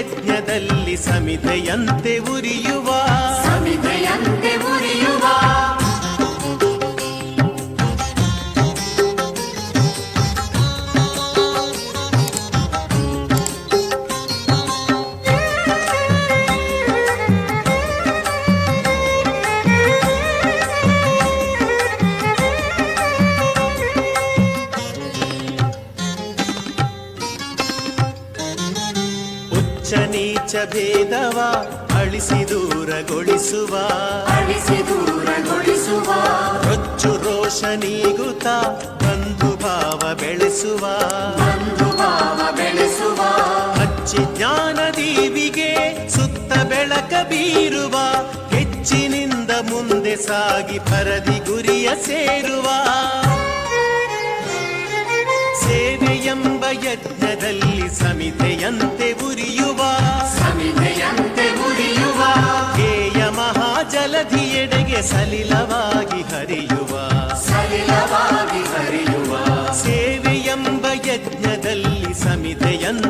ಯಜ್ಞದಲ್ಲಿ ಸಮಿತೆಯಂತೆ ಉರಿಯುವ ಸಮಿಧೆಯಂತೆ ಭೇದವ ಅಳಿಸಿ ದೂರಗೊಳಿಸುವ. ಅಳಿಸಿ ದೂರಗೊಳಿಸುವ. ರೊಚ್ಚು ರೋಷ ನೀಗುತ್ತ ಬಂಧು ಭಾವ ಬೆಳೆಸುವ. ಬಂಧು ಭಾವ ಬೆಳೆಸುವ. ಹಚ್ಚಿ ಜ್ಞಾನ ದೇವಿಗೆ ಸುತ್ತ ಬೆಳಕ ಬೀರುವ. ಹೆಚ್ಚಿನಿಂದ ಮುಂದೆ ಸಾಗಿ ಪರದಿ ಗುರಿಯ ಸೇರುವ. ಸೇವೆಯೆಂಬ ಯಜ್ಞದಲ್ಲಿ ಸಮಿತೆಯಂತೆ ಸಲಿಲವಾಗಿ ಹರಿಯುವ ಸಲಿಲವಾಗಿ ಹರಿಯುವ ಸೇವೆಯೆಂಬ ಯಜ್ಞದಲ್ಲಿ ಸಮಿತೆಯಂತೆ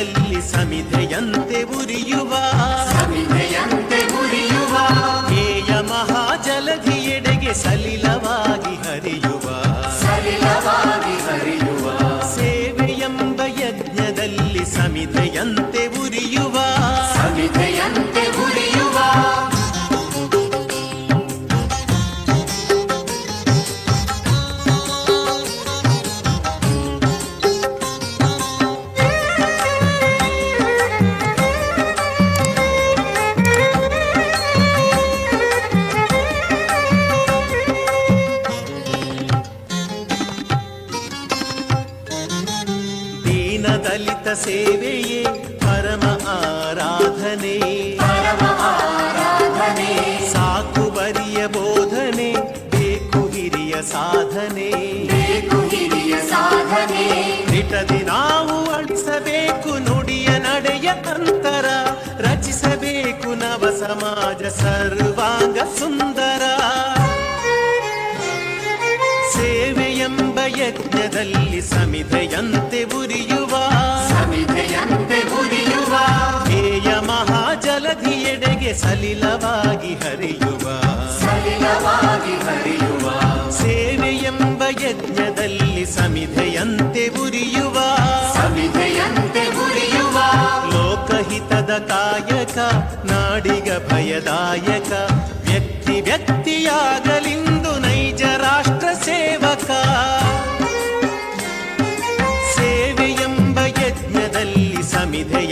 ಯಜ್ಞದಲ್ಲಿ ಸಮಿಧೆಯಂತೆ ಉರಿಯುವ. ಸಮಿಧೆಯಂತೆ ಉರಿಯುವ. ಹೇಯ ಮಹಾಜಲಧಿಯೆಡೆಗೆ ಸಲಿಲವಾಗಿ ಹರಿಯುವ. ದೀನ ಸೇವೆಯೇ ಪರಮ ಆರಾಧನೆ. ಸಾಕು ಬರಿಯ ಬೋಧನೆ ಬೇಕು ಹಿರಿಯ ಸಾಧನೆ. ಬೇಕು ಹಿರಿಯ ಸಾಧನೆ. ನಿಟದಿ ನಾವು ಅಳಿಸಬೇಕು ನುಡಿಯ ನಡೆಯ ಅಂತರ ರಚಿಸಬೇಕು ನವ ಸಮಾಜ ಸರ್ವಾಂಗ ಸುಂದರ. ಸೇವೆಯೆಂಬ ಯಜ್ಞದಲ್ಲಿ ಸಮಿಧೆಯಂತೆ ಉರಿಯುವ ಸಲಿಲವಾಗಿ ಹರಿಯುವ. ಸಲಿಲವಾಗಿ ಹರಿಯುವ. ಸೇವೆಯೆಂಬ ಯಜ್ಞದಲ್ಲಿ ಸಮಿಧೆಯಂತೆ ಉರಿಯುವ. ಸಮಿಧೆಯಂತೆ ಉರಿಯುವ. ಲೋಕಹಿತದ ಕಾಯಕ ನಾಡಿಗ ಭಯದಾಯಕ ವ್ಯಕ್ತಿ ವ್ಯಕ್ತಿಯಾಗಲಿಂದು ನೈಜ ರಾಷ್ಟ್ರ ಸೇವಕ. ಸೇವೆಯೆಂಬ ಯಜ್ಞದಲ್ಲಿ ಸಮಿಧೆಯ